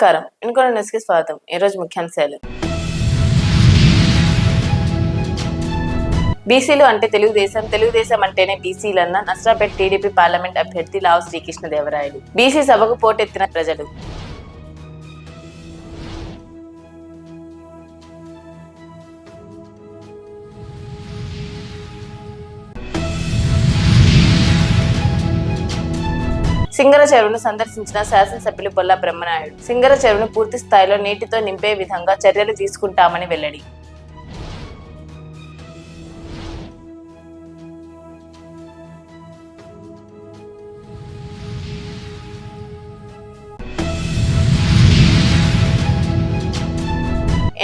నమస్కారం. ఇన్కొన న్యూస్కి స్వాగతం ఈరోజు ముఖ్యాంశాలు. బీసీలు అంటే తెలుగుదేశం తెలుగుదేశం అంటేనే బీసీలన్న నస్రాపేట్ టీడీపీ పార్లమెంట్ అభ్యర్థి లావు శ్రీకృష్ణదేవరాయలు. బీసీ సభకు పోటెత్తిన ప్రజలు. సింగర చెరువును సందర్శించిన శాసనసభ్యులు బొల్ల బ్రహ్మనాయుడు. సింగర చెరువును పూర్తి స్థాయిలో నీటితో నింపే విధంగా చర్యలు తీసుకుంటామని వెల్లడి.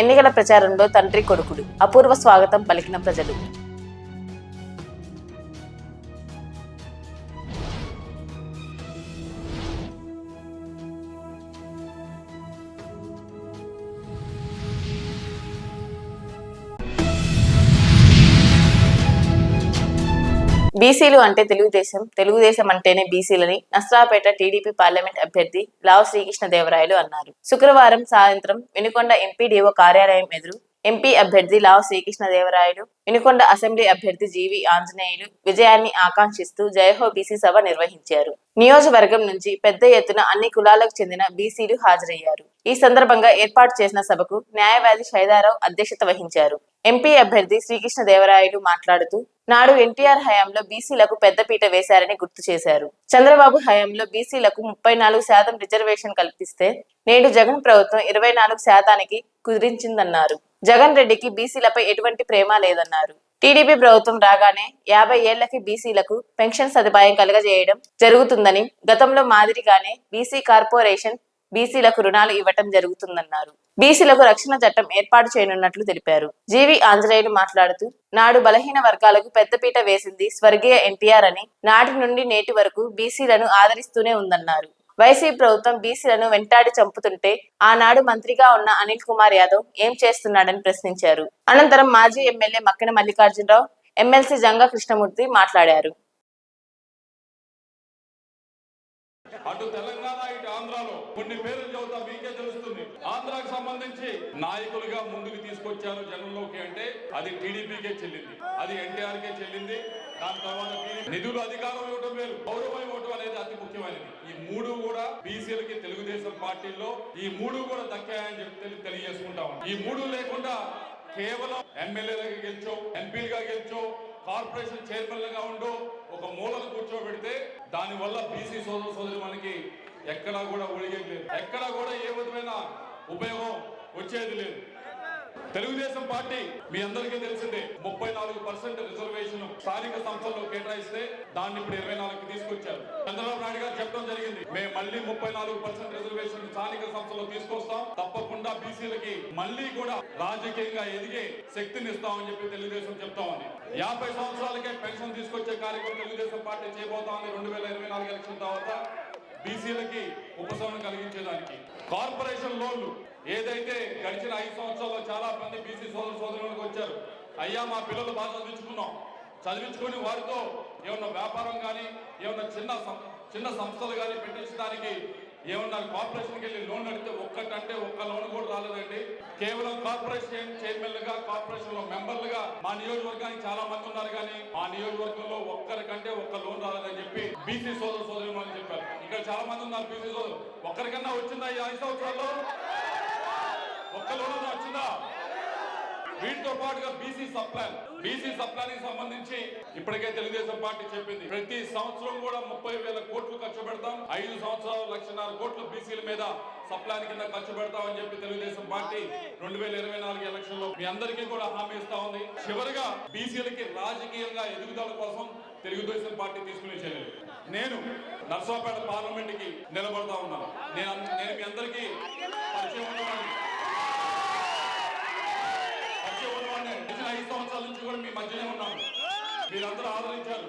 ఎన్నికల ప్రచారంలో తండ్రి కొడుకుడు. అపూర్వ స్వాగతం పలికిన ప్రజలు. బీసీలు అంటే తెలుగుదేశం తెలుగుదేశం అంటేనే బీసీలని నస్రాపేట టీడీపీ పార్లమెంట్ అభ్యర్థి లావు శ్రీకృష్ణదేవరాయలు అన్నారు. శుక్రవారం సాయంత్రం వినుకొండ ఎంపీడీఓ కార్యాలయం ఎదురు ఎంపీ అభ్యర్థి లావు శ్రీకృష్ణదేవరాయలు వినుకొండ అసెంబ్లీ అభ్యర్థి జీవి ఆంజనేయులు విజయాన్ని ఆకాంక్షిస్తూ జయహో బీసీ సభ నిర్వహించారు. నియోజకవర్గం నుంచి పెద్ద ఎత్తున అన్ని కులాలకు చెందిన బీసీలు హాజరయ్యారు. ఈ సందర్భంగా ఏర్పాటు చేసిన సభకు న్యాయవాది శైదారావు అధ్యక్షత వహించారు. ఎంపీ అభ్యర్థి శ్రీకృష్ణదేవరాయలు మాట్లాడుతూ నాడు ఎన్టీఆర్ హయాంలో బీసీలకు పెద్దపీట వేశారని గుర్తు చేశారు. చంద్రబాబు హయాంలో బీసీలకు ముప్పై నాలుగు శాతం రిజర్వేషన్ కల్పిస్తే నేడు జగన్ ప్రభుత్వం ఇరవై నాలుగు శాతానికి కుదిరించిందన్నారు. జగన్ రెడ్డికి బీసీలపై ఎటువంటి ప్రేమ లేదన్నారు. టీడీపీ ప్రభుత్వం రాగానే యాభై ఏళ్ళకి బీసీలకు పెన్షన్ సదుపాయం కలగజేయడం జరుగుతుందని గతంలో మాదిరిగానే బీసీ కార్పొరేషన్ బీసీలకు రుణాలు ఇవ్వటం జరుగుతుందన్నారు. బీసీలకు రక్షణ చట్టం ఏర్పాటు చేయనున్నట్లు తెలిపారు. జీవి ఆంజనేయులు మాట్లాడుతూ నాడు బలహీన వర్గాలకు పెద్దపీట వేసింది స్వర్గీయ ఎన్టీఆర్ అని నాటి నుండి నేటి వరకు బీసీలను ఆదరిస్తూనే ఉందన్నారు. వైసీపీ ప్రభుత్వం బీసీలను వెంటాడి చంపుతుంటే ఆనాడు మంత్రిగా ఉన్న అనిల్ కుమార్ యాదవ్ ఏం చేస్తున్నాడని ప్రశ్నించారు. అనంతరం మాజీ ఎమ్మెల్యే మక్కిన మల్లికార్జునరావు ఎమ్మెల్సీ జంగా కృష్ణమూర్తి మాట్లాడారు. అటు తెలంగాణ ఇటు ఆంధ్రాలో కొన్ని పేర్లు చెబుతా మీకే తెలుస్తుంది. ఆంధ్రాకు సంబంధించి నాయకులుగా ముందుకు తీసుకొచ్చారు జనంలోకి అంటే అది టీడీపీకే చెల్లింది. అది ఎన్టీఆర్కే చెల్లింది. దాని తర్వాత నిధులు అధికారం ఇవ్వడం వేరు గౌరవం ఇవ్వడం అనేది అతి ముఖ్యమైనది. ఈ మూడు కూడా బీసీలకి తెలుగుదేశం పార్టీలో ఈ మూడు కూడా దక్కాయని చెప్పి తెలియజేసుకుంటా తెలియజేసుకుంటాం ఈ మూడు లేకుండా కేవలం ఎమ్మెల్యేలుగా గెలిచో ఎంపీలుగా గెలిచో కార్పొరేషన్ చైర్మన్లుగా ఉండు ఒక మూలను కూర్చోబెడితే దాని వల్ల బీసీ సోదర సోదరి మనకి ఎక్కడా కూడా ఒడిగేది లేదు. ఎక్కడా కూడా ఏ విధమైన ఉపయోగం వచ్చేది లేదు. తెలుగుదేశం పార్టీ మీ అందరికీ తెలిసిందే ముప్పై నాలుగు పర్సెంట్ రిజర్వేషన్ స్థానిక సంస్థల్లో కేటాయిస్తే దాన్ని ఇప్పుడు ఇరవై నాలుగుకి తీసుకొచ్చారు. చంద్రబాబు నాయుడు గారు చెప్పడం జరిగింది మేము మళ్ళీ ముప్పై నాలుగు పర్సెంట్ రిజర్వేషన్ స్థానిక సంస్థలో తీసుకొస్తాం తప్పకుండా బీసీలకి మళ్ళీ కూడా రాజకీయంగా ఎదిగే శక్తిని ఇస్తామని చెప్పి తెలుగుదేశం చెప్తామని. యాభై సంవత్సరాలకే పెన్షన్ తీసుకొచ్చే కార్యక్రమం తెలుగుదేశం పార్టీ చేయబోతామని రెండు వేల ఇరవై నాలుగు ఎలక్షన్ తర్వాత. బీసీలకి ఉపశమనం కలిగించేదానికి. కార్పొరేషన్ లోన్లు. ఏదైతే గడిచిన ఐదు సంవత్సరాల్లో చాలా మంది బీసీ సోదర సోదరులకు వచ్చారు అయ్యా మా పిల్లలు బాగా చదివించుకున్నాం. చదివించుకొని వారితో ఏమన్నా వ్యాపారం కానీ ఏమన్నా చిన్న సం- చిన్న సంస్థలు కానీ పెట్టించడానికి ఏమన్నా కార్పొరేషన్కి వెళ్ళి లోన్ అడిగితే ఒక్కటంటే ఒక్క లోన్ కూడా రాలేదండి. కేవలం కార్పొరేషన్ చైర్మన్లుగా కార్పొరేషన్లో మెంబర్లుగా మా నియోజకవర్గానికి చాలా మంది ఉన్నారు కానీ మా నియోజకవర్గంలో ఒక్కరికంటే ఒక్క లోన్ రాలేదని చెప్పి బీసీ సోదర సోదరులు అని చెప్పారు. ఇక్కడ చాలా మంది ఉన్నారు బీసీ సోదరు. ఒక్కరికన్నా వచ్చిందా ఈ ఐదు సంవత్సరాల్లో? ఒక్క లోన్ వచ్చిందా? వీటితో పాటుగా బీసీ సప్లాన్. బీసీ సప్లాన్ సంబంధించి ఇప్పటికే తెలుగుదేశం పార్టీ చెప్పింది. ప్రతి సంవత్సరం కూడా ముప్పై వేల కోట్లు ఖర్చు పెడతాం. ఐదు సంవత్సరాలు లక్షన్నర కోట్లు బీసీల మీద సప్లాన్ కింద ఖర్చు పెడతామని చెప్పి తెలుగుదేశం పార్టీ రెండు వేల ఇరవై నాలుగు ఎలక్షన్లో మీ అందరికీ కూడా హామీ ఇస్తా ఉంది. చివరిగా బీసీలకి రాజకీయంగా ఎదుగుదల కోసం తెలుగుదేశం పార్టీ తీసుకునే చర్యలు. నేను నర్సాపేట పార్లమెంట్కి నిలబడతా ఉన్నాను. నేను నేను మీ అందరికీ పరిచయం ఉన్నవాడిని. గడిచిన ఐదు సంవత్సరాల నుంచి కూడా మీ మధ్యనే ఉన్నాను మీరందరూ ఆదరించారు.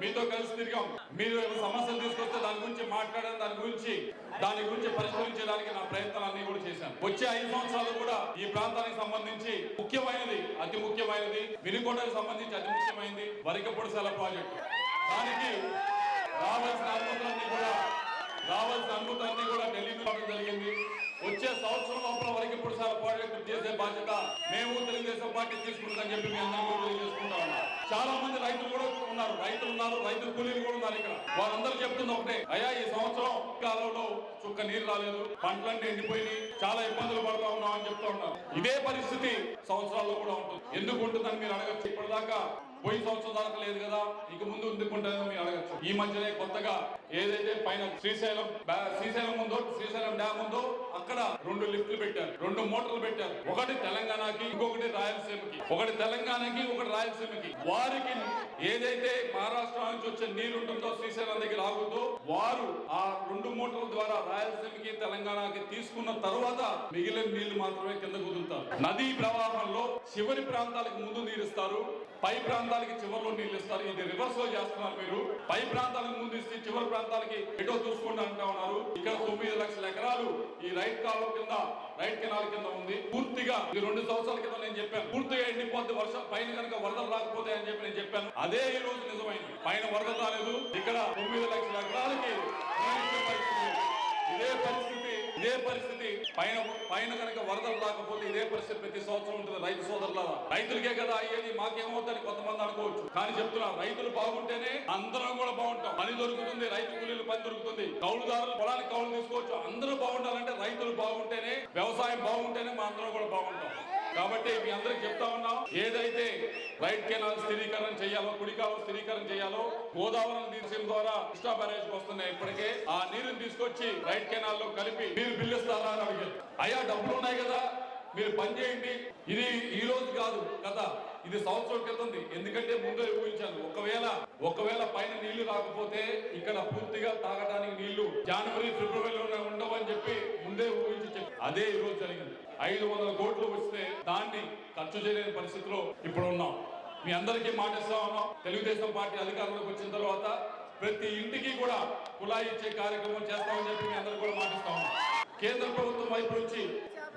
మీతో కలిసి తిరిగాం. మీరు సమస్యలు తీసుకొస్తే దాని గురించి మాట్లాడడం దాని గురించి దాని గురించి పరిష్కరించడానికి నా ప్రయత్నాలన్నీ కూడా చేశాను. వచ్చే ఐదు సంవత్సరాలు కూడా ఈ ప్రాంతానికి సంబంధించి ముఖ్యమైనది అతి ముఖ్యమైనది వినుకొండకు సంబంధించి అతి ముఖ్యమైనది వరికపొడిసాల ప్రాజెక్టు. దానికి రావాల్సిన అనుమతులన్నీ కూడా రావాల్సిన అనుమతులన్నీ కూడా ఢిల్లీ వచ్చే సంవత్సరం లోపల వరకు ఇప్పుడు సార్ పాటలు చేసే బాధ్యత మేము తెలుగుదేశం పార్టీ తీసుకుంటుందని చెప్పి మీ అందరూ తెలియజేసుకుంటా ఉన్నారు చాలా మంది రైతులు కూడా ఉన్నారు. రైతులు ఉన్నారు. రైతులు కూలీలు కూడా ఉన్నారు ఇక్కడ. వాళ్ళందరూ చెప్తుంది ఒకటే. అయ్యా ఈ సంవత్సరం కాలంలో చుక్క నీరు రాలేదు. పంటలంటే ఎండిపోయి చాలా ఇబ్బందులు పడతా ఉన్నాం అని చెప్తా ఉన్నారు. ఇదే పరిస్థితి సంవత్సరాల్లో కూడా ఉంటుంది. ఎందుకు ఉంటుందని మీరు అడగచ్చు. ఇప్పటిదాకా పోయిన సంవత్సరం దాకా లేదు కదా ఇక ముందు ఎందుకుంటుందని మీరు అడగచ్చు. ఈ మధ్యనే కొత్తగా ఏదైతే పైన శ్రీశైలం శ్రీశైలం ఉందో శ్రీశైలం డ్యామ్ ఉందో అక్కడ రెండు లిఫ్ట్లు పెట్టారు రెండు మోటార్లు పెట్టారు. ఒకటి తెలంగాణకి ఇంకొకటి రాయలసీమకి. ఒకటి తెలంగాణకి ఒకటి రాయలసీమకి. వారికి ఏదైతే మహారాష్ట్ర నుంచి వచ్చే నీరు ఉంటుందో శ్రీశైలం దగ్గర ఆగుతో వారు ఆ రెండు మోటార్ల ద్వారా రాయలసీమకి తెలంగాణకి తీసుకున్న తర్వాత మిగిలిన నీళ్ళు మాత్రమే కింద కుదురుతారు. నదీ ప్రవాహంలో చివరి ప్రాంతాలకు ముందు నీరు ఇస్తారు. పై ప్రాంతాలకి చివరిలో నీళ్ళు ఇస్తారు. ఇది రివర్స్లో చేస్తున్నారు మీరు. పై ప్రాంతాలకు ముందు ఇస్తే చివరి ప్రాంతాలకి ఎటో చూసుకోండి అంటా ఉన్నారు. ఇక్కడ తొమ్మిది లక్షల ఎకరాలు ఈ రైట్ కాలువ కింద రైట్ కెనాల్ కింద ఉంది. పూర్తిగా ఇది రెండు సంవత్సరాల కింద నేను చెప్పాను. పూర్తిగా ఎండిపోద్ది వర్షం పైన కనుక వరదలు రాకపోతే అని చెప్పి నేను చెప్పాను. అదే ఈ రోజు నిజమైంది. పైన వరదలు రాలేదు. ఇక్కడ తొమ్మిది లక్షల ఎకరాలకి ఇదే పరిస్థితి ఇదే పరిస్థితి. పైన పైన కనుక వరదలు రాకపోతే ఇదే పరిస్థితి ప్రతి సంవత్సరం ఉంటుంది రైతు సోదరుల రైతులకే కదా అయ్యేది మాకేమవుతుంది కొంతమంది అనుకోవచ్చు. కానీ చెప్తున్నా రైతులు బాగుంటేనే అందరం కూడా బాగుంటాం. పని దొరుకుతుంది రైతు కూలీలు పని దొరుకుతుంది. కౌలుదారులు పొలానికి కౌలు తీసుకోవచ్చు. అందరూ బాగుండాలంటే రైతులు బాగుంటేనే వ్యవసాయం బాగుంటేనే మా అందరం కూడా బాగుంటాం. కాబట్టి మీ అందరికి చెప్తా ఉన్నాం ఏదైతే రైట్ కెనాల్ స్థిరీకరణ చేయాలో కుడికాలం స్థిరీకరణ చేయాలో గోదావరి నీరు ద్వారా కృష్ణా బ్యారేజ్ వస్తున్నాయి ఇప్పటికే. ఆ నీరుని తీసుకొచ్చి రైట్ కెనాల్లో కలిపి మీరు బిల్లు ఇస్తారా అని అడిగారు. అయ్యా డబ్బులు ఉన్నాయి కదా మీరు పని చేయండి. ఇది ఈ రోజు కాదు కదా ఇది సంవత్సరం క్రితం ఎందుకంటే ముందే ఊహించాను. ఒకవేళ ఒకవేళ పైన నీళ్ళు రాకపోతే ఇక్కడ పూర్తిగా తాగడానికి నీళ్ళు జనవరి ఫిబ్రవరిలోనే ఉండవని చెప్పి ముందే ఊహించి చెప్పి. అదే ఈ ఐదు వందల కోట్లు వస్తే దాన్ని ఖర్చు చేయలేని పరిస్థితిలో ఇప్పుడు ఉన్నాం. మీ అందరికీ మాటిస్తా ఉన్నాం. తెలుగుదేశం పార్టీ అధికారంలోకి వచ్చిన తర్వాత ప్రతి ఇంటికి కూడా కులాయి ఇచ్చే కార్యక్రమం చేస్తామని చెప్పి మీ అందరికీ కూడా మాటిస్తా ఉన్నాం. కేంద్ర ప్రభుత్వం వైపు నుంచి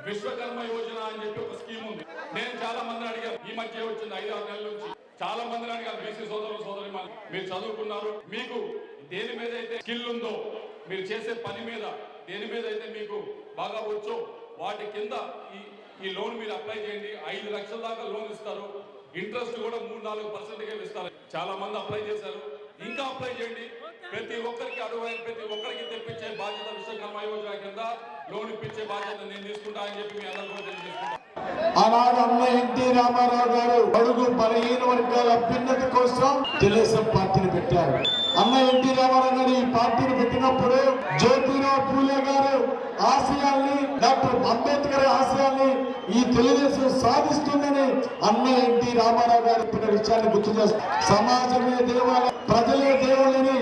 విశ్వకర్మ యోజన అని చెప్పి ఒక స్కీమ్ ఉంది. నేను చాలా మంది అడిగాను. ఈ మధ్య వచ్చింది ఐదు ఆరు నెలల నుంచి. చాలా మందిని అడిగాను. బీసీ సోదరులు సోదరి మీరు చదువుకున్నారు. మీకు దేని మీద అయితే స్కిల్ ఉందో మీరు చేసే పని మీద దేని మీద అయితే మీకు బాగా వచ్చో వాటి కింద ఈ ఈ లోన్ మీరు అప్లై చేయండి. ఐదు లక్షల దాకా లోన్ ఇస్తారు. ఇంట్రెస్ట్ కూడా మూడు నాలుగు పర్సెంట్గా ఇస్తారు. చాలా మంది అప్లై చేశారు. ఇంకా అప్లై చేయండి. ప్రతి ఒక్కరికి అడుగు ప్రతి ఒక్కరికి తెప్పించే బాధ్యత విశ్వకర్మ యోజన కింద లోన్ ఇప్పించే బాధ్యత నేను తీసుకుంటా అని చెప్పి మీ అందరూ కూడా తెలియజేసుకుంటాను ఆనాడు అన్న ఎన్టీ రామారావు గారు అడుగు బలహీన వర్గాల అభ్యున్నతి కోసం తెలుగుదేశం పార్టీని పెట్టారు. అన్న ఎన్టీ రామారావు గారు ఈ పార్టీని పెట్టినప్పుడు జ్యోతిరావు పూలే గారు ఆశయాల్ని డాక్టర్ అంబేద్కర్ ఆశయాల్ని ఈ తెలుగుదేశం సాధిస్తుందని అన్న ఎన్టీ రామారావు గారు చెప్పిన విషయాన్ని గుర్తు చేస్తారు సమాజమే దేవాలయం ప్రజలే దేవుళ్ళని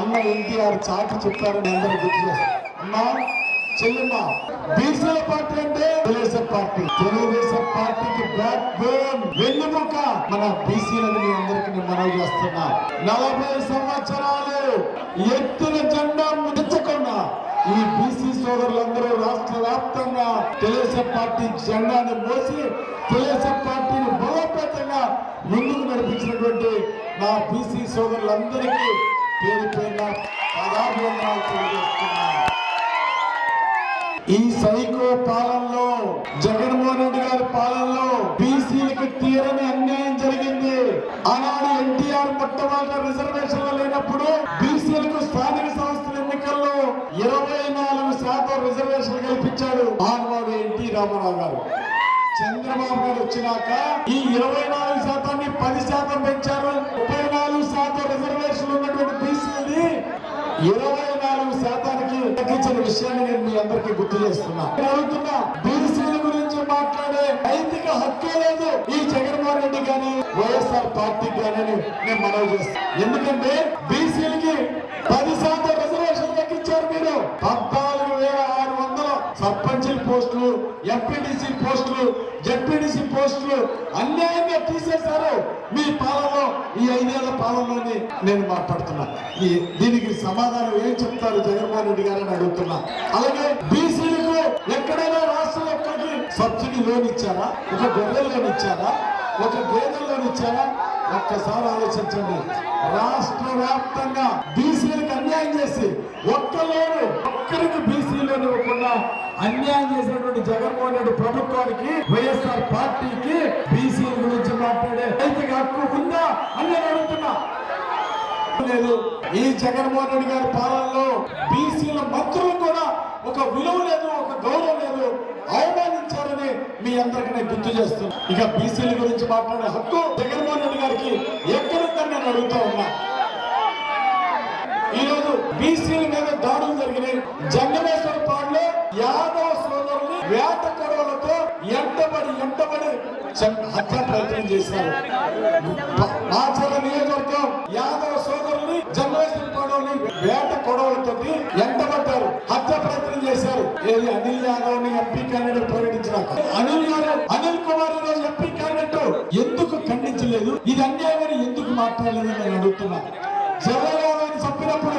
అన్న ఎన్టీఆర్ చాటి చెప్పారని అందరూ గుర్తు చేస్తారు. అన్నా చెల్లెమ్మ బీసీల పార్టీ అంటే తెలుగుదేశం పార్టీ. తెలుగుదేశం పార్టీకి బ్యాక్ బోన్ వెన్నుముక. మన బీసీలను మీ అందరికి మనవి చేస్తున్నా. నలభై సంవత్సరాలు ఎత్తున జెండా ముడించకుండా ఈ బీసీ సోదరులందరూ రాష్ట్ర వ్యాప్తంగా తెలుగుదేశం పార్టీ జెండాను మోసి తెలుగుదేశం పార్టీని బలోపేతంగా ముందుకు నడిపించినటువంటి నా బీసీ సోదరులందరికీ పేరు పేరున పదాభివందనాలు తెలియజేస్తున్నాను. ఈ సైకో పాలనలో జగన్మోహన్ రెడ్డి గారి పాలనలో బీసీలకు తీరని అన్యాయం జరిగింది. ఆనాడు ఎన్టీఆర్ మొట్టమొదటి రిజర్వేషన్లు లేనప్పుడు బీసీలకు స్థానిక సంస్థల ఎన్నికల్లో ఇరవై నాలుగు శాతం రిజర్వేషన్ కల్పించాడు మహానుభావుడు ఎన్టీ రామారావు గారు. చంద్రబాబు గారు వచ్చినాక ఈ ఇరవై నాలుగు శాతాన్ని పది శాతం పెంచారు. ముప్పై నాలుగు శాతం రిజర్వేషన్ ఉన్నటువంటి బీసీని ఇరవై నాలుగు శాతానికి తగ్గించిన విషయాన్ని నేను మీ అందరికీ గుర్తు చేస్తున్నా. అడుగుతున్నా బీసీల గురించి మాట్లాడే నైతిక హక్కు లేదు. ఈ జగన్మోహన్ రెడ్డి కానీ వైఎస్ఆర్ పార్టీ కానీ నేను మనవి చేస్తాను ఎందుకంటే బీసీలకి పది శాతం రిజర్వేషన్ తగ్గించారు మీరు పద్నాలుగు వేల ఆరు వందల సర్పంచుల పోస్టులు ఎంపీటీసీ పోస్టులు జడ్పీటీసీ పోస్టులు అన్యాయంగా తీసేశారు. మీ పాలనలో ఈ ఐదేళ్ళ పాలనలోని నేను మాట్లాడుతున్నా. ఈ దీనికి సమాధానం ఏం చెప్తారు జగన్మోహన్ రెడ్డి గారు అని అడుగుతున్నా. అలాగే బీసీలకు ఎక్కడైనా రాష్ట్రంలో ఎక్కడికి సబ్సిడీ లోన్ ఇచ్చారా? ఒక గొర్రెల లోన్ ఇచ్చారా? ఒక గేదెల లోన్ ఇచ్చారా? ఒక్కసారి ఆలోచించండి. రాష్ట్ర వ్యాప్తంగా బీసీలకు అన్యాయం చేసి ఒక్కలోను ఒక్కరికి బీసీలను ఇవ్వకుండా అన్యాయం చేసినటువంటి జగన్మోహన్ రెడ్డి ప్రభుత్వానికి వైఎస్ఆర్ పార్టీకి బీసీ గురించి మాట్లాడే రైతుకి హక్కు ఉందా అని నేను అడుగుతున్నా. లేదు ఈ జగన్మోహన్ రెడ్డి గారి పాలనలో బీసీల మంత్రులు కూడా ఒక విలువ లేదు ఒక గౌరవం లేదు. అవమానించారని మీ అందరికి నేను గుర్తు చేస్తున్నా. ఇక బీసీల గురించి మాట్లాడే హక్కు జగన్మోహన్ రెడ్డి గారికి ఎక్కడుందని నేను అడుగుతా ఉన్నా. బీసీల మీద దాడులు జరిగినాయి. జంగమేశ్వర పాడులో యాదవ సోదరుని వేట కొడవలతో ఎంటబడి ఎంటబడి హత్య ప్రయత్నం చేశారు. మాచర్ల నియోజకవర్గం యాదవ సోదరుని జంగమేశ్వర పాడుని వేట కొడవలతో ఎంటబడ్డారు హత్య ప్రయత్నం చేశారు. ఏది అనిల్ యాదవ్ని ఎంపీ క్యాండిడేట్ ప్రకటించినాక అనిల్ యాదవ్ అనిల్ కుమార్ ఈరోజు ఎంపీ క్యాండిడేట్. ఎందుకు ఖండించలేదు? ఇది అన్యాయమని ఎందుకు మాట్లాడలేదని నేను అడుగుతున్నా. జగన్ చెప్పినప్పుడు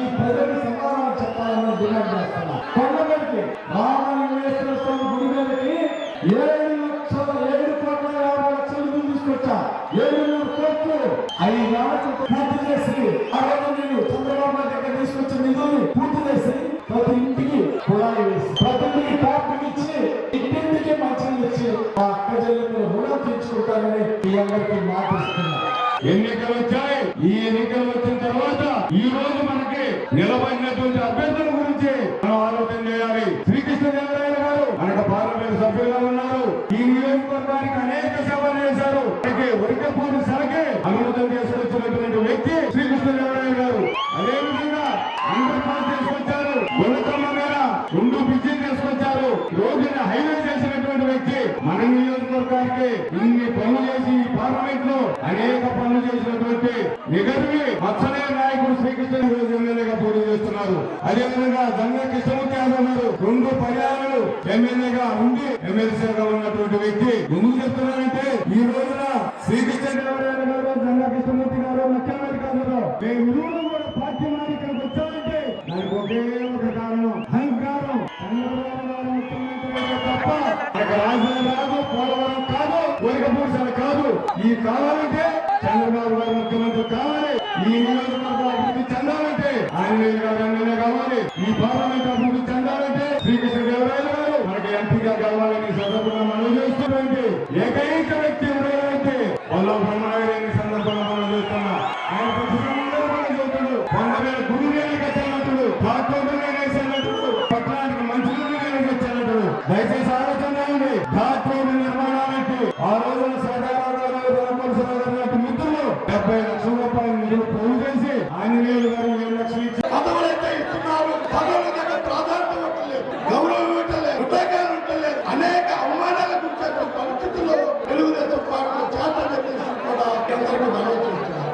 ఈ ప్రజలకు సమాధానం చెప్పాలని డిమాండ్ చేస్తున్నా. కొండ మీదకి రామలింగేశ్వర స్వామి గుడి మీదకి ఏ చేసి ఈ పార్లమెంట్లో అనేక పనులు చేసినటువంటి నిగర్వి మత్సనే నాయకుడు శ్రీకృష్ణ ఈరోజు ఎమ్మెల్యేగా పోటీ చేస్తున్నారు. అదేవిధంగా దంగ కృష్ణమూర్తి యాదవ్ గారు రెండు పర్యాలు ఎమ్మెల్యేగా ఉండి ఎమ్మెల్సీగా ఉన్నటువంటి వ్యక్తి ఎందుకు చెప్తున్నారంటే ఈ రోజున శ్రీకృష్ణ దేవరాయలు గారు దంగ కృష్ణమూర్తి గారు ముఖ్యమంత్రి గారు మేము ఇరువురు కూడా పార్టీ మారి ఇక్కడికి వచ్చామంటే దానికి ఒకే ఒక కారణం అహంకారం. చంద్రబాబు గారు ముఖ్యమంత్రి తప్ప. రాజు రాజధాని రాదు పోలవరం కాదు కోరికపూర్చాల కాదు ఈ కావాలంటే చంద్రబాబు గారు ముఖ్యమంత్రి కావాలి. ఈ నియోజకవర్గం అభివృద్ధి చెందాలంటే ఆంజనేయులు గారు ఎమ్మెల్యే కావాలి. ఈ పార్లమెంట్ అభివృద్ధి చెందాలంటే శ్రీకృష్ణ దేవరాయలు గారు మనకి ఎంపీగా కావాలని సందర్భంగా మనం చేస్తున్నటువంటి ఏకైక వ్యక్తి ఎవరైతే వల్ల బ్రహ్మనాయుడు సందర్భంగా మనం చేస్తున్నాం. ఆయన ప్రతి సందర్భంగా చెబుతాడు వంద వేల పట్టణానికి మంచి దయచేసి ఆలోచన చేయండి. నిర్మాణానికి ఆ రోజున సదారావు గారు ధనపరశురావు గారు లాంటి మిత్రులు డెబ్బై లక్షల రూపాయలు నిధులు పోగు చేసి ఆంజనేయులు గారు ఏడు లక్షలు ఇచ్చి పదవులైతే ఇస్తున్నారు పదవుల దగ్గర ప్రాధాన్యత ఇవ్వట్లేదు గౌరవం ఇవ్వట్లేదు హృదయాలు ఇవ్వట్లేదు అనేక అవమానాలు గుర్తు పరిస్థితుల్లో తెలుగుదేశం పార్టీ చేత చేసి కూడా అందరికీ మనవి చేస్తున్నారు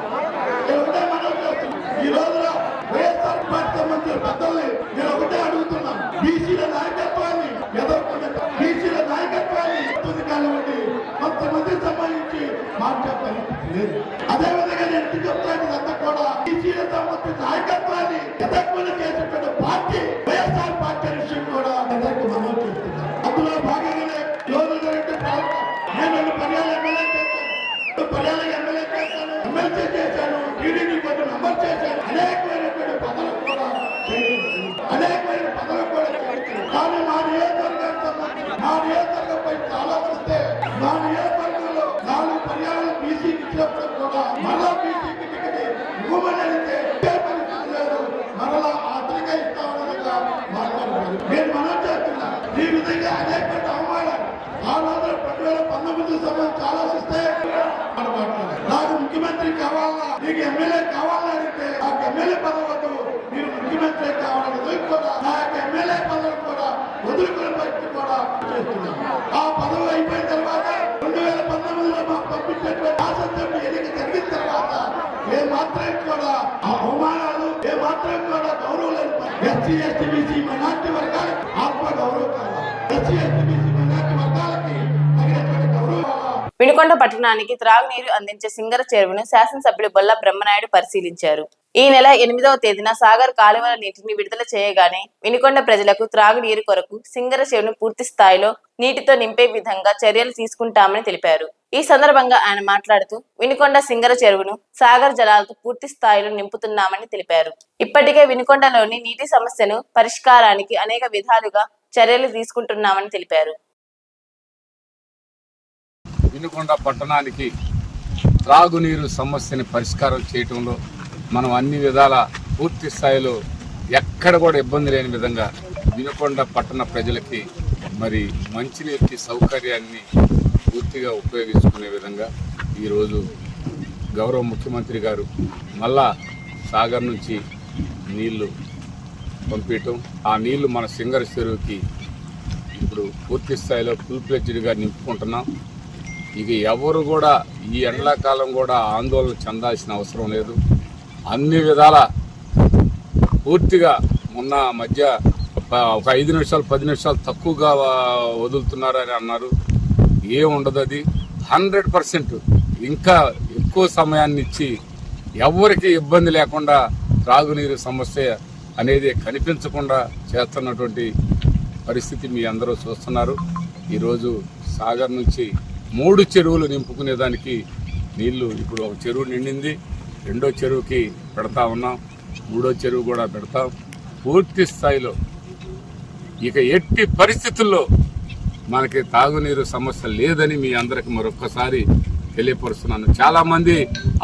నేను ఒకటే మనవి చేస్తున్నాను. ఈ రోజున వైఎస్ఆర్ పార్టీ సంబంధించిన పెద్దల్ని నేను ఒకటే అడుగుతున్నాను బీసీల నాయకత్వాన్ని ఎదుర్కొనే బీసీల నాయకత్వాన్ని ఎత్తుంది కానివ్వండి కొంతమంది సంబంధించి మాట్లాడే పరిస్థితి లేదు అదే విధంగా నేను చెప్తాను ఇదంతా కూడా బీసీల సంబంధించిన నాయకత్వాన్ని ఎదక్కులు చేసేటువంటి పార్టీ వైఎస్ఆర్ పార్టీ విషయం కూడా అందరికీ మనం చేస్తున్నాం. అందులో భాగంగా ఎమ్మెల్యే పదవులకు మీరు ముఖ్యమంత్రి కావాలని వదులుకోరా నా యొక్క ఎమ్మెల్యే పదవులు కూడా వదులుకునే పరిస్థితి కూడా చేస్తున్నాను ఆ పదవి అయిపోయిన తర్వాత రెండు వేల పంతొమ్మిదిలో మాకు పంపించినటువంటి శాసనసభ్యులు ఎన్నిక జరిగిన తర్వాత ఏ మాత్రం కూడా ఆ అవమానాలు ఏ మాత్రం కూడా గౌరవం లేదు ఎస్సీ ఎస్టీ బీసీ మైనార్టీ వర్గాలకు ఆత్మ గౌరవం కావాలి. ఎస్సీ ఎస్టీ బీసీ మైనార్టీ వర్గాలకి తగినటువంటి గౌరవం వినుకొండ పట్టణానికి త్రాగునీరు అందించే సింగర చెరువును శాసనసభ్యులు బొల్ల బ్రహ్మనాయుడు పరిశీలించారు. ఈ నెల ఎనిమిదవ తేదీన సాగర్ కాలువల నీటిని విడుదల చేయగానే వినుకొండ ప్రజలకు త్రాగునీరు కొరకు సింగర చెరువును పూర్తి స్థాయిలో నీటితో నింపే విధంగా చర్యలు తీసుకుంటామని తెలిపారు. ఈ సందర్భంగా ఆయన మాట్లాడుతూ వినుకొండ సింగర చెరువును సాగర్ జలాలతో పూర్తి స్థాయిలో నింపుతున్నామని తెలిపారు. ఇప్పటికే వినుకొండలోని నీటి సమస్యను పరిష్కారానికి అనేక విధాలుగా చర్యలు తీసుకుంటున్నామని తెలిపారు. వినుకొండ పట్టణానికి త్రాగునీరు సమస్యని పరిష్కారం చేయటంలో మనం అన్ని విధాల పూర్తి స్థాయిలో ఎక్కడ కూడా ఇబ్బంది లేని విధంగా వినుకొండ పట్టణ ప్రజలకి మరి మంచినీటి సౌకర్యాన్ని పూర్తిగా ఉపయోగించుకునే విధంగా ఈరోజు గౌరవ ముఖ్యమంత్రి గారు మళ్ళా సాగర్ నుంచి నీళ్ళు పంపించటం ఆ నీళ్ళు మన సింగర్ చెరువుకి ఇప్పుడు పూర్తి స్థాయిలో ఫుల్ ఫ్లెడ్జ్డ్గా నింపుకుంటున్నాం. ఇక ఎవరు కూడా ఈ ఎండాకాలం కూడా ఆందోళన చెందాల్సిన అవసరం లేదు. అన్ని విధాల పూర్తిగా మొన్న మధ్య ఒక- ఒక ఐదు నిమిషాలు పది నిమిషాలు తక్కువగా వదులుతున్నారని అన్నారు. ఏం ఉండదు అది. హండ్రెడ్ పర్సెంట్ ఇంకా ఎక్కువ సమయాన్ని ఇచ్చి ఎవరికి ఇబ్బంది లేకుండా త్రాగునీరు సమస్య అనేది కనిపించకుండా చేస్తున్నటువంటి పరిస్థితి మీ అందరూ చూస్తున్నారు. ఈరోజు సాగర్ నుంచి మూడు చెరువులు నింపుకునే దానికి నీళ్ళు ఇప్పుడు ఒక చెరువు నిండింది. రెండో చెరువుకి పెడతా ఉన్నాం మూడో చెరువు కూడా పెడతాం. పూర్తి స్థాయిలో ఇక ఎట్టి పరిస్థితుల్లో మనకి తాగునీరు సమస్య లేదని మీ అందరికి మరొక్కసారి తెలియపరుస్తున్నాను. చాలామంది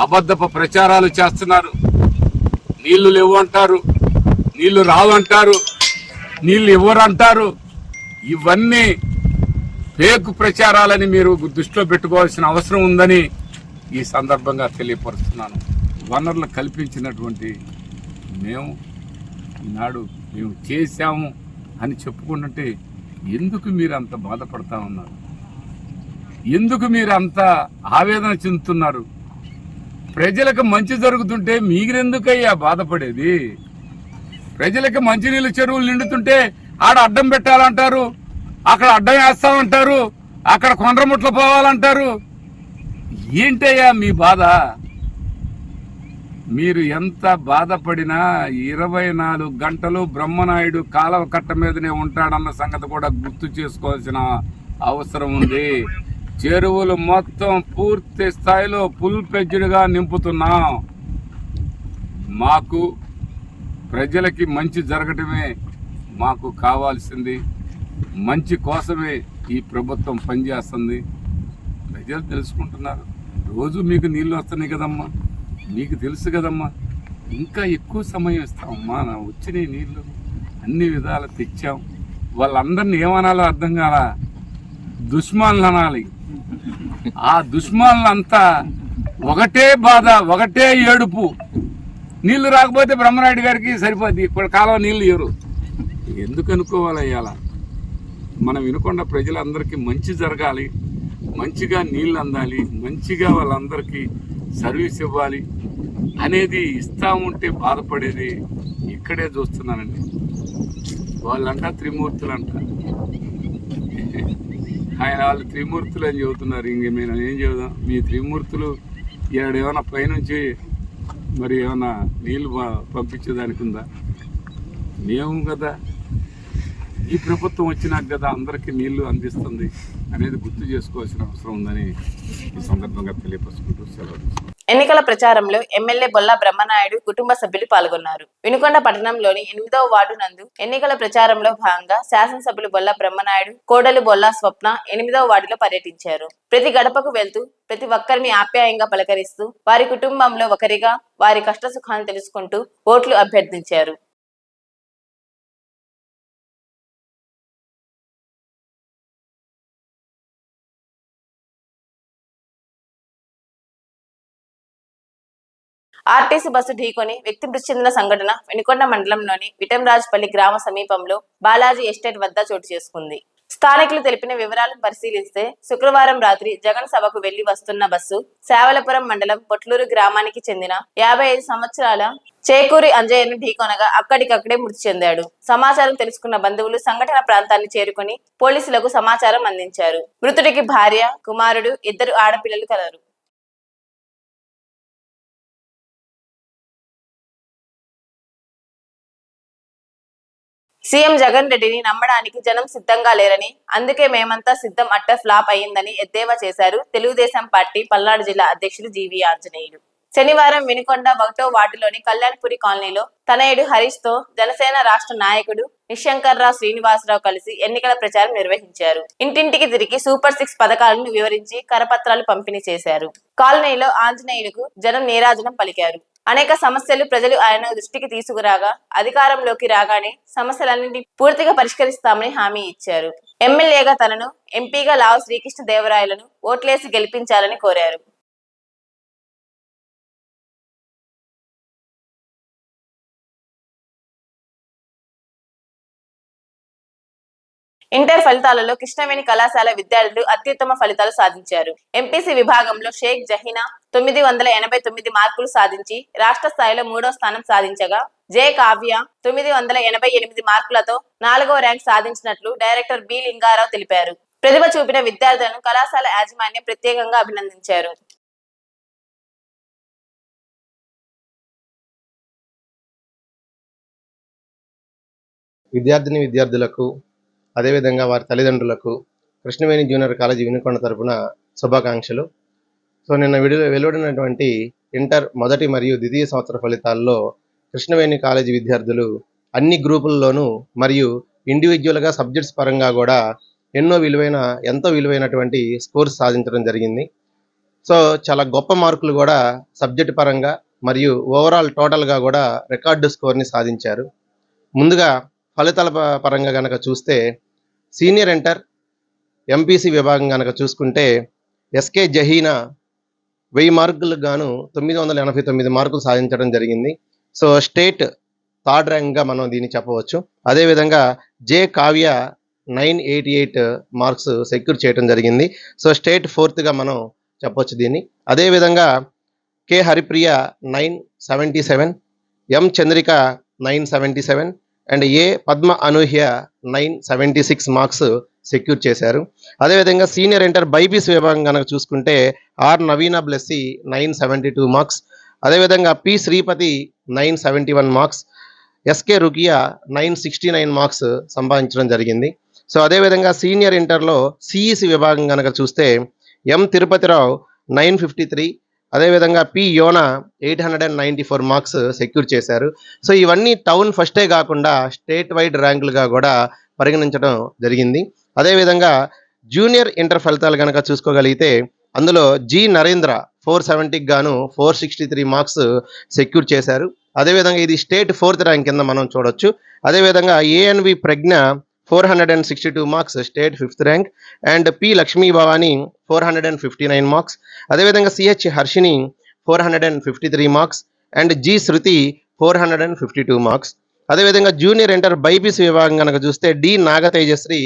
అబద్ధపు ప్రచారాలు చేస్తున్నారు. నీళ్ళు లేవు అంటారు నీళ్ళు రావంటారు నీళ్ళు ఇవ్వరంటారు ఇవన్నీ ఫేక్ ప్రచారాలని మీరు దృష్టిలో పెట్టుకోవాల్సిన అవసరం ఉందని ఈ సందర్భంగా తెలియపరుస్తున్నాను. వనరులు కల్పించినటువంటి మేము ఈనాడు మేము చేశాము అని చెప్పుకుంటుంటే ఎందుకు మీరు అంత బాధపడతా ఉన్నారు? ఎందుకు మీరు అంత ఆవేదన చెందుతున్నారు? ప్రజలకు మంచి జరుగుతుంటే మీరెందుకయ్యా బాధపడేది? ప్రజలకు మంచినీళ్ళ చెరువులు నిండుతుంటే ఆడ అడ్డం పెట్టాలంటారు అక్కడ అడ్డం వేస్తామంటారు అక్కడ కొండ్రముట్లు పోవాలంటారు. ఏంటయ్యా మీ బాధ? మీరు ఎంత బాధపడినా ఇరవై నాలుగు గంటలు బ్రహ్మనాయుడు కాలవ కట్ట మీదనే ఉంటాడన్న సంగతి కూడా గుర్తు చేసుకోవాల్సిన అవసరం ఉంది. చెరువులు మొత్తం పూర్తి స్థాయిలో ఫుల్ పెజ్జుడుగా నింపుతున్నాం. మాకు ప్రజలకి మంచి జరగటమే మాకు కావాల్సింది. మంచి కోసమే ఈ ప్రభుత్వం పనిచేస్తుంది. ప్రజలు తెలుసుకుంటున్నారు. రోజు మీకు నీళ్ళు వస్తున్నాయి కదమ్మా. నీకు తెలుసు కదమ్మా ఇంకా ఎక్కువ సమయం ఇస్తామమ్మా నా వచ్చిన నీళ్ళు అన్ని విధాలు తెచ్చాం. వాళ్ళందరిని ఏమనాలో అర్థం కాల? దుష్మాన్లు అనాలి. ఆ దుష్మాన్లంతా ఒకటే బాధ ఒకటే ఏడుపు. నీళ్ళు రాకపోతే బ్రహ్మనాయుడు గారికి సరిపోద్ది. ఇప్పుడు కాలం నీళ్ళు ఇవ్వరు ఎందుకు అనుకోవాలి మనం వినకుండా ప్రజలందరికీ మంచి జరగాలి మంచిగా నీళ్ళు అందాలి మంచిగా వాళ్ళందరికీ సర్వీస్ ఇవ్వాలి అనేది ఇస్తా ఉంటే బాధపడేది ఇక్కడే చూస్తున్నానండి. వాళ్ళంట త్రిమూర్తులంట. ఆయన వాళ్ళు త్రిమూర్తులు అని చెబుతున్నారు. ఇంక మేము ఏం చెబుదాం? మీ త్రిమూర్తులు ఇక్కడ ఏమైనా పైనుంచి మరి ఏమైనా నీళ్ళు పంపించేదానికి ఉందా? మేము కదా. ఈ ప్రభుత్వం వచ్చినాక కదా అందరికీ నీళ్ళు అందిస్తుంది. అనేది గుర్తు చేసుకోవాల్సిన అవసరం ఉందని ఈ సందర్భంగా తెలియపరుచుకుంటూ సెలవు ఎన్నికల ప్రచారంలో ఎమ్మెల్యే బొల్లా బ్రహ్మనాయుడు కుటుంబ సభ్యులు పాల్గొన్నారు. వినుకొండ పట్టణంలోని ఎనిమిదవ వార్డు నందు ఎన్నికల ప్రచారంలో భాగంగా శాసనసభ్యులు బొల్లా బ్రహ్మనాయుడు కోడలు బొల్లా స్వప్న ఎనిమిదవ వార్డులో పర్యటించారు. ప్రతి గడపకు వెళ్తూ ప్రతి ఒక్కరిని ఆప్యాయంగా పలకరిస్తూ వారి కుటుంబంలో ఒకరిగా వారి కష్ట సుఖాలను తెలుసుకుంటూ ఓట్లు అభ్యర్థించారు. ఆర్టీసీ బస్సు ఢీకొని వ్యక్తి మృతి చెందిన సంఘటన వెనుకొండ మండలంలోని విటంరాజ్పల్లి గ్రామ సమీపంలో బాలాజీ ఎస్టేట్ వద్ద చోటు చేసుకుంది. స్థానికులు తెలిపిన వివరాలను పరిశీలిస్తే శుక్రవారం రాత్రి జగన్ సభకు వెళ్ళి వస్తున్న బస్సు సేవలపురం మండలం పొట్లూరు గ్రామానికి చెందిన యాభై ఐదు సంవత్సరాల చేకూరి అంజయ్యను ఢీకొనగా అక్కడికక్కడే మృతి చెందాడు. సమాచారం తెలుసుకున్న బంధువులు సంఘటన ప్రాంతాన్ని చేరుకుని పోలీసులకు సమాచారం అందించారు. మృతుడికి భార్య కుమారుడు ఇద్దరు ఆడపిల్లలు కలరు. సీఎం జగన్ రెడ్డిని నమ్మడానికి జనం సిద్ధంగా లేరని అందుకే మేమంతా సిద్ధం అట్ట ఫ్లాప్ అయిందని ఎద్దేవా చేశారు తెలుగుదేశం పార్టీ పల్నాడు జిల్లా అధ్యక్షుడు జీవి ఆంజనేయులు. శనివారం వినుకొండ ఒకటో వార్డులోని కళ్యాణ్పురి కాలనీలో తనయుడు హరీష్తో జనసేన రాష్ట్ర నాయకుడు నిశంకర్రావు శ్రీనివాసరావు కలిసి ఎన్నికల ప్రచారం నిర్వహించారు. ఇంటింటికి తిరిగి సూపర్ సిక్స్ పథకాలను వివరించి కరపత్రాలు పంపిణీ చేశారు. కాలనీలో ఆంజనేయులకు జనం నీరాజనం పలికారు. అనేక సమస్యలు ప్రజలు ఆయన దృష్టికి తీసుకురాగా అధికారంలోకి రాగానే సమస్యలన్నింటినీ పూర్తిగా పరిష్కరిస్తామని హామీ ఇచ్చారు. ఎమ్మెల్యేగా తనను ఎంపీగా లావు శ్రీకృష్ణ దేవరాయలను ఓట్లేసి గెలిపించాలని కోరారు. ఇంటర్ ఫలితాలలో కృష్ణవేణి కళాశాల విద్యార్థులు అత్యుత్తమ ఫలితాలు సాధించారు. ఎంపీసీ విభాగంలో షేక్ జహీనా తొమ్మిది వందల ఎనభై తొమ్మిది మార్కులు సాధించి రాష్ట్ర స్థాయిలో మూడో స్థానం సాధించగా జే కావ్య తొమ్మిది వందల ఎనభై ఎనిమిది మార్కులతో నాలుగవ ర్యాంక్ సాధించినట్లు డైరెక్టర్ బి లింగారావు తెలిపారు. ప్రతిభ చూపిన విద్యార్థులను కళాశాల యాజమాన్యం ప్రత్యేకంగా అభినందించారు. విద్యార్థిని విద్యార్థులకు అదేవిధంగా వారి తల్లిదండ్రులకు కృష్ణవేణి జూనియర్ కాలేజీ వినుకొండ తరపున శుభాకాంక్షలు. సో నిన్న విడుదల వెలువడినటువంటి ఇంటర్ మొదటి మరియు ద్వితీయ సంవత్సర ఫలితాల్లో కృష్ణవేణి కాలేజీ విద్యార్థులు అన్ని గ్రూపుల్లోనూ మరియు ఇండివిజువల్గా సబ్జెక్ట్స్ పరంగా కూడా ఎన్నో విలువైన ఎంతో విలువైనటువంటి స్కోర్స్ సాధించడం జరిగింది. సో చాలా గొప్ప మార్కులు కూడా సబ్జెక్ట్ పరంగా మరియు ఓవరాల్ టోటల్గా కూడా రికార్డు స్కోర్ని సాధించారు. ముందుగా ఫలితాల పరంగా కనుక చూస్తే సీనియర్ ఎంటర్ ఎంపీసీ విభాగం కనుక చూసుకుంటే ఎస్కే జహీనా వెయ్యి మార్కులకు గాను తొమ్మిది వందల ఎనభై తొమ్మిది మార్కులు సాధించడం జరిగింది. సో స్టేట్ థర్డ్ ర్యాంక్గా మనం దీన్ని చెప్పవచ్చు. అదేవిధంగా J Kavya nine eighty eight marks secure చేయడం జరిగింది. సో స్టేట్ ఫోర్త్గా మనం చెప్పొచ్చు దీన్ని. అదేవిధంగా K Haripriya nine seventy seven M Chandrika nine seventy seven and A Padma Anuhya nine seventy six marks secure చేశారు. అదేవిధంగా సీనియర్ ఇంటర్ బైపీస్ విభాగం కనుక చూసుకుంటే R Naveena Blessy nine seventy two marks. అదేవిధంగా P Sripathi nine seventy one marks. SK Rukiya nine sixty nine marks సంపాదించడం జరిగింది. So అదేవిధంగా senior ఇంటర్లో సిఈసి విభాగం కనుక చూస్తే M Tirupathirao nine fifty three అదేవిధంగా P Yona eight hundred and ninety four marks secure చేశారు. సో ఇవన్నీ టౌన్ ఫస్టే కాకుండా స్టేట్ వైడ్ ర్యాంకులుగా కూడా పరిగణించడం జరిగింది. అదేవిధంగా జూనియర్ ఇంటర్ ఫలితాలు కనుక చూసుకోగలిగితే అందులో జి నరేంద్ర ఫోర్ సెవెంటీకి గాను four sixty three marks secure చేశారు. అదేవిధంగా ఇది స్టేట్ ఫోర్త్ ర్యాంక్ కింద మనం చూడొచ్చు. అదేవిధంగా ANV Pragna four hundred and sixty two marks state fifth rank. And P Lakshmi Bhavani four hundred and fifty nine marks. అదేవిధంగా CH Harshini four hundred and fifty three marks. And G Shruthi four hundred and fifty two marks. అదేవిధంగా junior inter BiPC విభాగం కనుక చూస్తే D Nagatejasri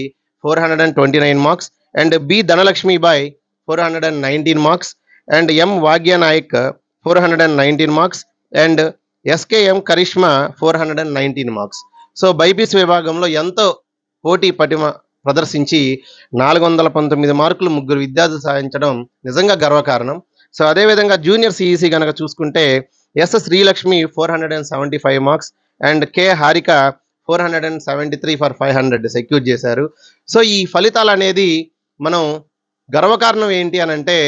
four hundred and twenty nine marks. And B Dhanalakshmibai four hundred and nineteen marks. And M Vagyanayak four hundred and nineteen marks. And SKM Karishma four hundred and nineteen marks. So BiPC విభాగంలో ఎంతో పోటీ పటిమ ప్రదర్శించి నాలుగు వందల పంతొమ్మిది మార్కులు ముగ్గురు విద్యార్థులు సాధించడం నిజంగా గర్వకారణం. సో అదేవిధంగా జూనియర్ సిఈసి కనుక చూసుకుంటే S Srilakshmi four hundred and seventy five marks and K Harika four hundred and seventy three for five hundred secure చేశారు. సో ఈ ఫలితాలు అనేది మనం గర్వకారణం ఏంటి అని అంటే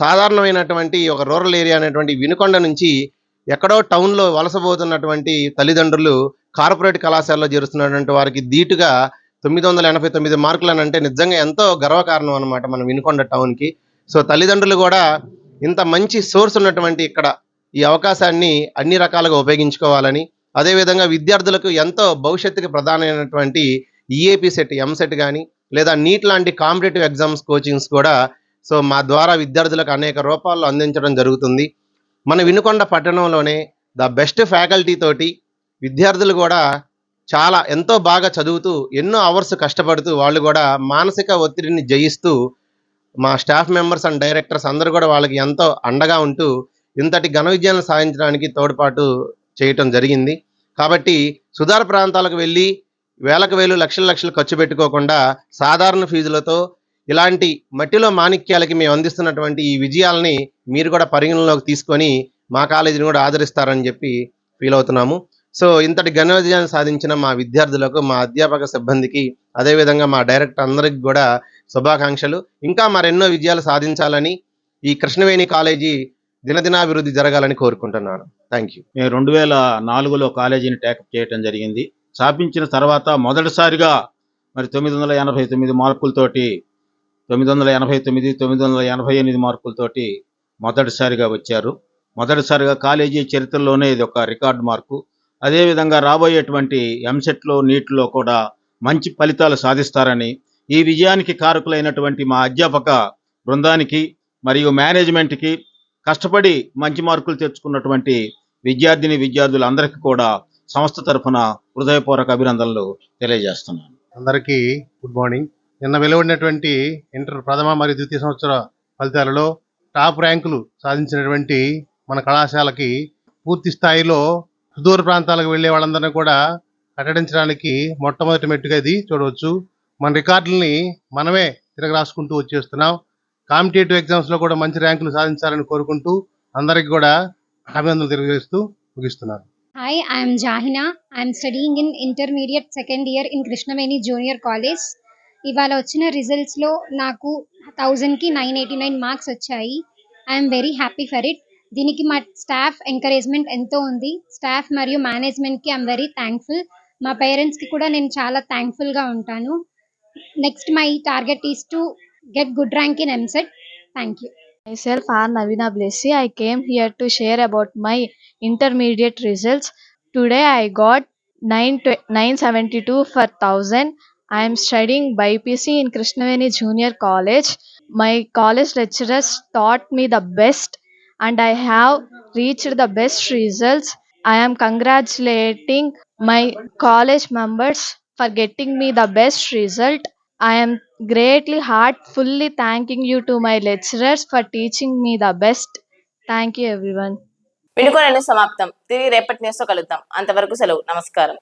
సాధారణమైనటువంటి ఒక రూరల్ ఏరియా అనేటువంటి వినుకొండ నుంచి ఎక్కడో టౌన్లో వలసపోతున్నటువంటి తల్లిదండ్రులు కార్పొరేట్ కళాశాలలో చేరుస్తున్నటువంటి వారికి ధీటుగా తొమ్మిది వందల ఎనభై తొమ్మిది మార్కులు అని అంటే నిజంగా ఎంతో గర్వకారణం అనమాట మన వినుకొండ టౌన్కి. సో తల్లిదండ్రులు కూడా ఇంత మంచి సోర్స్ ఉన్నటువంటి ఇక్కడ ఈ అవకాశాన్ని అన్ని రకాలుగా ఉపయోగించుకోవాలని అదేవిధంగా విద్యార్థులకు ఎంతో భవిష్యత్తుకి ప్రధానమైనటువంటి ఈఏపీ సెట్ ఎంసెట్ కానీ లేదా నీట్ లాంటి కాంపిటేటివ్ ఎగ్జామ్స్ కోచింగ్స్ కూడా సో మా ద్వారా విద్యార్థులకు అనేక రూపాల్లో అందించడం జరుగుతుంది. మన వినుకొండ పట్టణంలోనే ద బెస్ట్ ఫ్యాకల్టీ తోటి విద్యార్థులు కూడా చాలా ఎంతో బాగా చదువుతూ ఎన్నో అవర్స్ కష్టపడుతూ వాళ్ళు కూడా మానసిక ఒత్తిడిని జయిస్తూ మా స్టాఫ్ మెంబర్స్ అండ్ డైరెక్టర్స్ అందరూ కూడా వాళ్ళకి ఎంతో అండగా ఉంటూ ఇంతటి ఘన విజయాలను సాధించడానికి తోడ్పాటు చేయటం జరిగింది. కాబట్టి సుధార ప్రాంతాలకు వెళ్ళి వేలకు వేలు లక్షల లక్షలు ఖర్చు పెట్టుకోకుండా సాధారణ ఫీజులతో ఇలాంటి మట్టిలో మాణిక్యాలకి మేము అందిస్తున్నటువంటి ఈ విజయాలని మీరు కూడా పరిగణలోకి తీసుకొని మా కాలేజీని కూడా ఆదరిస్తారని చెప్పి ఫీల్ అవుతున్నాము. సో ఇంతటి ఘన విజయాన్ని సాధించిన మా విద్యార్థులకు మా అధ్యాపక సిబ్బందికి అదేవిధంగా మా డైరెక్టర్ అందరికి కూడా శుభాకాంక్షలు. ఇంకా మరెన్నో విజయాలు సాధించాలని ఈ కృష్ణవేణి కాలేజీ దినదినాభివృద్ధి జరగాలని కోరుకుంటున్నాను. థ్యాంక్ యూ మేము రెండు వేల నాలుగులో కాలేజీని టేకప్ చేయటం జరిగింది. స్థాపించిన తర్వాత మొదటిసారిగా మరి తొమ్మిది వందల ఎనభై తొమ్మిది మార్కులతోటి తొమ్మిది వందల ఎనభై తొమ్మిది తొమ్మిది వందల ఎనభై ఎనిమిది మార్కులతోటి మొదటిసారిగా వచ్చారు. మొదటిసారిగా కాలేజీ చరిత్రలోనే ఇది ఒక రికార్డు మార్కు. అదేవిధంగా రాబోయేటువంటి ఎంసెట్లో నీట్లో కూడా మంచి ఫలితాలు సాధిస్తారని ఈ విజయానికి కారకులైనటువంటి మా అధ్యాపక బృందానికి మరియు మేనేజ్మెంట్కి కష్టపడి మంచి మార్కులు తెచ్చుకున్నటువంటి విద్యార్థిని విద్యార్థులందరికీ కూడా సంస్థ తరఫున హృదయపూర్వక అభినందనలు తెలియజేస్తున్నాను. అందరికీ గుడ్ మార్నింగ్. నిన్న వెలువడినటువంటి ఇంటర్ ప్రథమ మరియు ద్వితీయ సంవత్సర ఫలితాలలో టాప్ ర్యాంకులు సాధించినటువంటి మన కళాశాలకి పూర్తి స్థాయిలో సుదూర ప్రాంతాలకు వెళ్ళే వాళ్ళందరినీ కూడా కట్టడించడానికి మొట్టమొదటి మెట్టుగా ఇది చూడవచ్చు. మన రికార్డుల్ని మనమే తిరగ రాసుకుంటూ వచ్చేస్తున్నాం. కాంపిటేటివ్ ఎగ్జామ్స్లో కూడా మంచి ర్యాంకులు సాధించాలని కోరుకుంటూ అందరికి కూడా అభినందనలు తెలియజేస్తూ ముగిస్తున్నాను. Hi I'm Jahina I'm studying in intermediate second year in Krishnaveni junior college ఇవాళ వచ్చిన రిజల్ట్స్లో నాకు థౌజండ్కి నైన్ ఎయిటీ నైన్ మార్క్స్ వచ్చాయి. I'm very happy for it దీనికి మా స్టాఫ్ ఎంకరేజ్మెంట్ ఎంతో ఉంది. స్టాఫ్ మరియు మేనేజ్మెంట్కి ఐమ్ వెరీ థ్యాంక్ఫుల్ మా పేరెంట్స్కి కూడా నేను చాలా థ్యాంక్ఫుల్గా ఉంటాను. Next my target is to get good rank in EAMCET thank you I self R Naveena Blessy I came here to share about my intermediate results today I got nine nine seventy two for thousand I'm studying BiPC in Krishnaveni junior college my college lecturers thought me the best and I have reached the best results I am congratulating my college members for getting me the best result I am greatly heartfully thanking you to my lecturers for teaching me the best thank you everyone వినుకోరని సమాప్తం. తిరిగి రేపటి news కలుద్దాం. అంతవరకు సెలవు. నమస్కారం.